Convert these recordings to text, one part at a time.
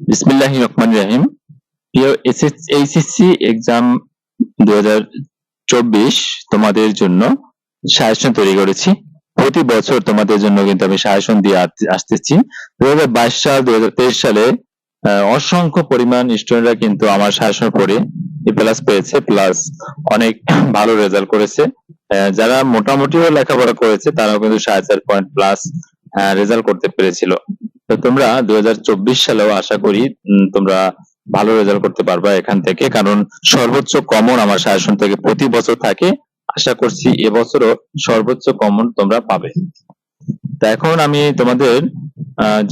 বিসমিল্লাহ রহমান রাহিম। প্রিয় HSC exam দু তোমাদের জন্য সাজেশন তৈরি করেছি। প্রতি বছর তোমাদের জন্য কিন্তু আমি সাজেশন দিয়ে আসতেছি। দু সাল দু সালে অসংখ্য পরিমাণ স্টুডেন্টরা কিন্তু আমার সাজেশন পড়ে এ প্লাস পেয়েছে প্লাস অনেক ভালো রেজাল্ট করেছে। যারা মোটামুটিও লেখাপড়া করেছে, তারাও কিন্তু সাড়ে পয়েন্ট প্লাস রেজাল্ট করতে পেরেছিল। তো তোমরা দুই হাজার চব্বিশ সালেও আশা করি তোমরা ভালো রেজাল্ট করতে পারবা এখান থেকে। কারণ সর্বোচ্চ কমন আমার সাজেশন থেকে প্রতি বছর থাকে। আশা করছি এবছরও সর্বোচ্চ কমন তোমরা পাবে। তো এখন আমি তোমাদের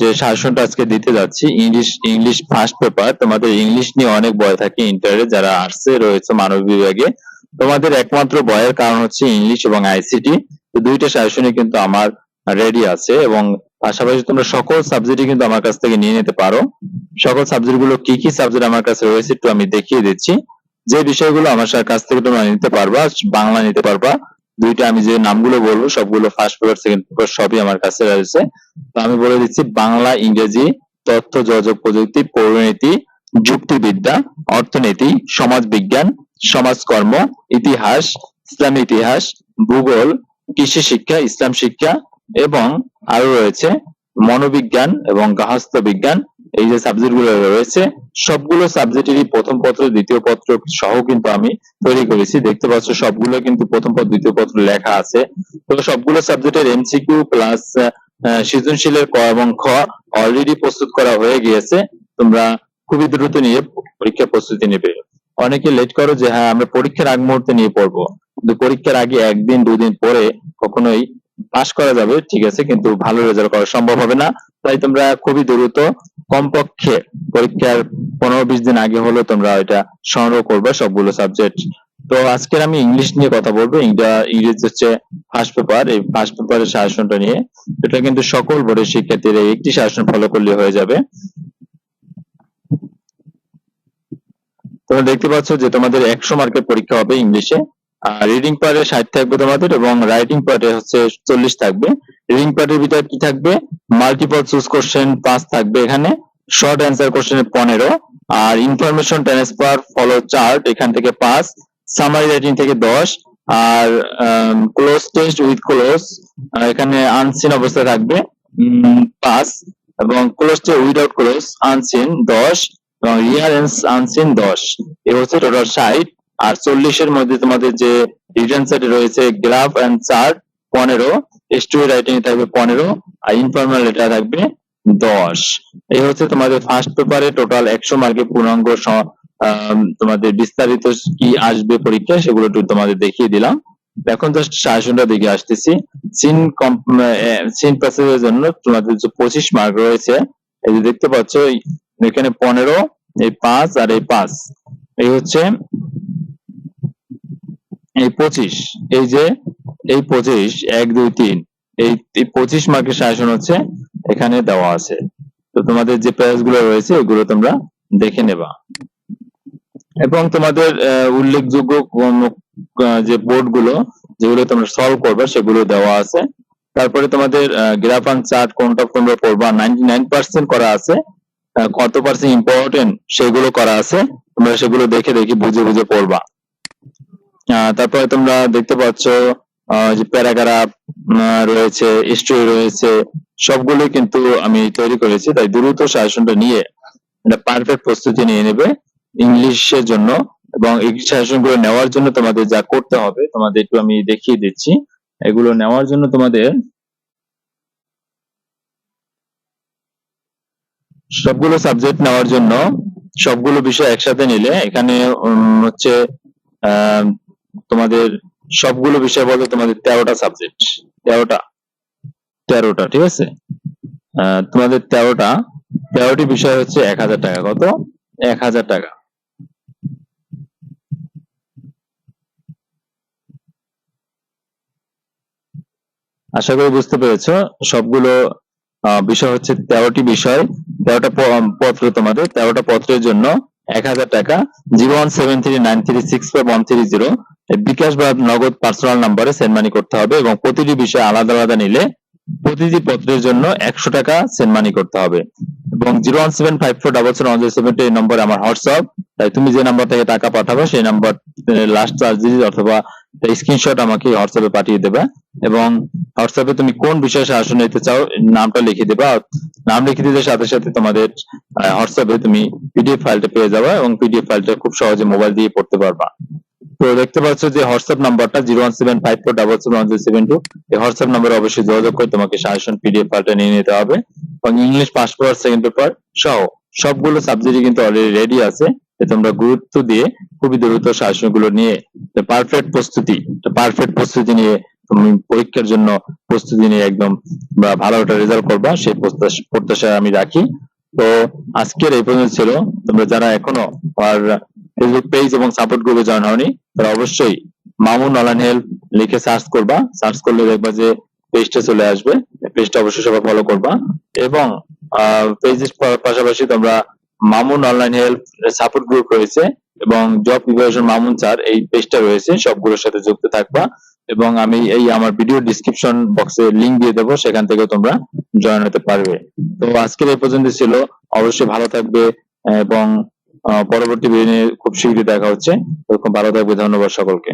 যে সাজেশনটা আজকে দিতে যাচ্ছি, ইংলিশ ইংলিশ ফার্স্ট পেপার তোমাদের ইংলিশ নিয়ে অনেক বই থাকে ইন্টারে যারা আর্টসে রয়েছে মানব বিভাগে। তোমাদের একমাত্র বয়ের কারণ হচ্ছে ইংলিশ এবং আইসিটি দুইটা সাজেশনই কিন্তু আমার রেডি আছে এবং পাশাপাশি তোমরা সকল সাবজেক্টই কিন্তু আমার কাছ থেকে নিয়ে নিতে পারো। সকল সাবজেক্টগুলো কি কি সাবজেক্ট আমার কাছে রয়েছে একটু আমি দেখিয়ে দিচ্ছি। যে বিষয়গুলো আমার কাছ থেকে তোমরা নিতে পারবা, বাংলা নিতে পারবা, দুইটা আমি যে নামগুলো বলব, সবগুলো ফার্স্ট পেপার সেকেন্ড পেপার সবই আমার কাছে রয়েছে। তো আমি বলে দিচ্ছি, বাংলা, ইংরেজি, তথ্য, যোগাযোগ প্রযুক্তি পৌরনীতি যুক্তিবিদ্যা, অর্থনীতি সমাজ বিজ্ঞান সমাজকর্ম, ইতিহাস, ইসলামী ইতিহাস, ভূগোল, কৃষি শিক্ষা, ইসলাম শিক্ষা এবং আরও রয়েছে মনোবিজ্ঞান এবং গার্হস্থ্য বিজ্ঞান। এই যে সাবজেক্টগুলো রয়েছে, সবগুলো সাবজেক্টেরই প্রথম পত্র, দ্বিতীয় পত্র সহ কিন্তু আমি তৈরি করেছি। দেখতে পাচ্ছ সবগুলো কিন্তু প্রথম পত্র, দ্বিতীয় পত্র লেখা আছে। তো সবগুলো সাবজেক্টের এমসিকিউ প্লাস সৃজনশীলের ক এবং খ অলরেডি প্রস্তুত করা হয়ে গিয়েছে। তোমরা খুবই দ্রুত নিয়ে পরীক্ষা প্রস্তুতি নেবে। অনেকে লেট করো যে হ্যাঁ আমরা পরীক্ষার আগ মুহূর্তে নিয়ে পড়ব। কিন্তু পরীক্ষার আগে একদিন, দুদিন পরে কখনোই পাশ করা যাবে, ঠিক আছে, কিন্তু ভালো রেজাল্ট করা সম্ভব হবে না। তাই তোমরা খুবই দ্রুত কমপক্ষে পরীক্ষার পনেরো বিশ দিন আগে হলেও তোমরা এটা সংগ্রহ করবে সবগুলো সাবজেক্ট তো আজকের আমি ইংলিশ নিয়ে কথা বলব। ইংরা- ইংরেজি হচ্ছে ফার্স্ট পেপার এই ফার্স্ট পেপারের সাজেশনটা নিয়ে। এটা কিন্তু সকল বোর্ডের শিক্ষার্থীরা একটি সাজেশন ফলো করলে হয়ে যাবে। তোমরা দেখতে পাচ্ছ যে তোমাদের একশো মার্কের পরীক্ষা হবে ইংলিশে আর রিডিং পার্টে ষাট থাকবে তোমাদের এবং রাইটিং পার্টে হচ্ছে চল্লিশ থাকবে। রিডিং পার্টের ভিতরে কি থাকবে? মাল্টিপল চুজ কোশ্চেন পাঁচ থাকবে এখানে। শর্ট অ্যান্সার কোশ্চেনে পনেরো। আর ইনফরমেশন ট্রান্সফার ফলো চার্ট এখান থেকে পাঁচ। সামারি রাইটিং থেকে দশ। আর ক্লোজ টেস্ট উইথ ক্লোজ এখানে আনসিন অবস্থা থাকবে পাঁচ। এবং cloze test without clues unseen দশ। এবং রিয়ারেন্স আনসিন দশ। এ হচ্ছে টোটাল ষাট। আর চল্লিশের মধ্যে তোমাদের যে রিটার্ন সেট রয়েছে গ্রাফ এন্ড চার্ট পনেরো স্টোরি রাইটিং থাকবে পনেরো, আর ইনফর্মাল লেটার থাকবে দশ। এই হচ্ছে তোমাদের ফার্স্ট পেপারে টোটাল একশো মার্কের পূর্ণাঙ্গ তোমাদের বিস্তারিত কি আসবে পরীক্ষা সেগুলো একটু তোমাদের দেখিয়ে দিলাম। এখন জাস্ট সাজেশনটা দিকে আসতেছি। সিন সিন প্যাসেজের জন্য তোমাদের যে পঁচিশ মার্ক রয়েছে, এই যে দেখতে পাচ্ছ, এখানে পনেরো, এই পাঁচ, আর এই পাঁচ। এই হচ্ছে এই পঁচিশ, এই যে, এই পঁচিশ, এক, দুই, তিন, এই পঁচিশ মার্কের সাজেশন হচ্ছে এখানে দেওয়া আছে। তো তোমাদের যে প্যারেজগুলো রয়েছে, এগুলো তোমরা দেখে নেবা। এবং তোমাদের উল্লেখযোগ্য যে বোর্ডগুলো যেগুলো তোমরা সলভ করবে, সেগুলো দেওয়া আছে। তারপরে তোমাদের গ্রাফ অ্যান্ড চার্ট কোনটা তোমরা পড়বা নাইনটি নাইন পার্সেন্ট করা আছে। কত পার্সেন্ট ইম্পর্টেন্ট সেগুলো করা আছে। তোমরা সেগুলো দেখে দেখে বুঝে বুঝে পড়বা। তারপরে তোমরা দেখতে পাচ্ছ যে প্যারাগ্রাফ রয়েছে স্টোরি রয়েছে, সবগুলো কিন্তু আমি তৈরি করেছি। তাই দ্রুত সাজেশনটা নিয়ে একটা পারফেক্ট প্রস্তুতি নিয়ে নেবে ইংলিশের জন্য এবং এই সাজেশনগুলো নেওয়ার জন্য তোমাদের যা করতে হবে, তোমাদের একটু আমি দেখিয়ে দিচ্ছি। এগুলো নেওয়ার জন্য তোমাদের সবগুলো সাবজেক্ট নেওয়ার জন্য সবগুলো বিষয় একসাথে নিলে এখানে হচ্ছে তোমাদের সবগুলো বিষয় বলতে তোমাদের তেরোটা সাবজেক্ট তেরোটা তেরোটা, ঠিক আছে? তোমাদের তেরোটা, তেরোটি বিষয় হচ্ছে এক হাজার টাকা, কত? এক হাজার টাকা। আশা করি বুঝতে পেরেছ, সবগুলো বিষয় হচ্ছে তেরোটি বিষয়, তেরোটা পত্র তোমাদের, তেরোটা পত্রের জন্য এক হাজার টাকা। Zero one seven three nine three six five one three zero bKash বা নগদ পার্সোনাল নাম্বারে সেন্ড মানি করতে হবে এবং প্রতিটি বিষয় আলাদা আলাদা নিলে প্রতিটি পত্রের জন্য একশো টাকা সেন্ড মানি করতে হবে। এবং zero one seven five four double seven one seven এই নম্বরে আমার হোয়াটসঅ্যাপ। তাই তুমি যে নাম্বার থেকে টাকা পাঠাবে সেই নাম্বার লাস্ট চার্জ ডিজিট অথবা স্ক্রিনশট আমাকে হোয়াটসঅ্যাপে পাঠিয়ে দেবে। এবং হোয়াটসঅ্যাপে তুমি কোন বিষয়ে সাহায্য নিতে চাও নামটা লিখে দেবে। নাম লিখে দিতে সাথে সাথে তোমাদের হোয়াটসঅ্যাপে তুমি পিডিএফ ফাইলটা পেয়ে যাবে এবং পিডিএফ ফাইলটা খুব সহজে মোবাইল দিয়ে পড়তে পারবা। তো দেখতে পাচ্ছ যে হোয়াটসঅ্যাপ নাম্বারটা zero one seven five four double seven one seven two এই হোয়াটসঅ্যাপ নাম্বারে অবশ্যই যোগাযোগ করে তোমাকে সাজেশন পিডিএফ ফাইলটা নিয়ে নিতে হবে এবং English first paper second paper সহ সবগুলো সাবজেক্টই কিন্তু অলরেডি রেডি আছে। তোমরা গুরুত্ব দিয়ে খুবই দ্রুত সাজেশনগুলো নিয়ে পারফেক্ট প্রস্তুতি পারফেক্ট প্রস্তুতি নিয়ে তুমি পরীক্ষার জন্য প্রস্তুতি নিয়ে একদম বা ভালো একটা রেজাল্ট করবা, সেই প্রত্যাশা আমি রাখি। তো আজকের এই পর্যন্ত ছিল। তোমরা যারা এখনও আর ফেসবুক পেজ এবং সাপোর্ট গ্রুপে জয়েন হওনি, তারা অবশ্যই মামুন অনলাইন হেল্প লিখে সার্চ করবা। সার্চ করলে দেখবা যে পেজটা চলে আসবে। পেজটা অবশ্যই সবাই ফলো করবা। এবং পেজের পাশাপাশি তোমরা Mamun online help support group রয়েছে এবং জব প্রিপারেশন মামুন স্যার এই পেজটা রয়েছে। সবগুলোর সাথে যুক্ত থাকবা। এবং আমি এই আমার ভিডিও ডিসক্রিপশন বক্সে লিংক দিয়ে দেবো, সেখান থেকে তোমরা জয়েন হতে পারবে। তো আজকের এই পর্যন্ত ছিল। অবশ্যই ভালো থাকবে এবং পরবর্তী ভিডিও খুব শীঘ্রই দেখা হচ্ছে। খুব ভালো থাকবে, ধন্যবাদ সকলকে।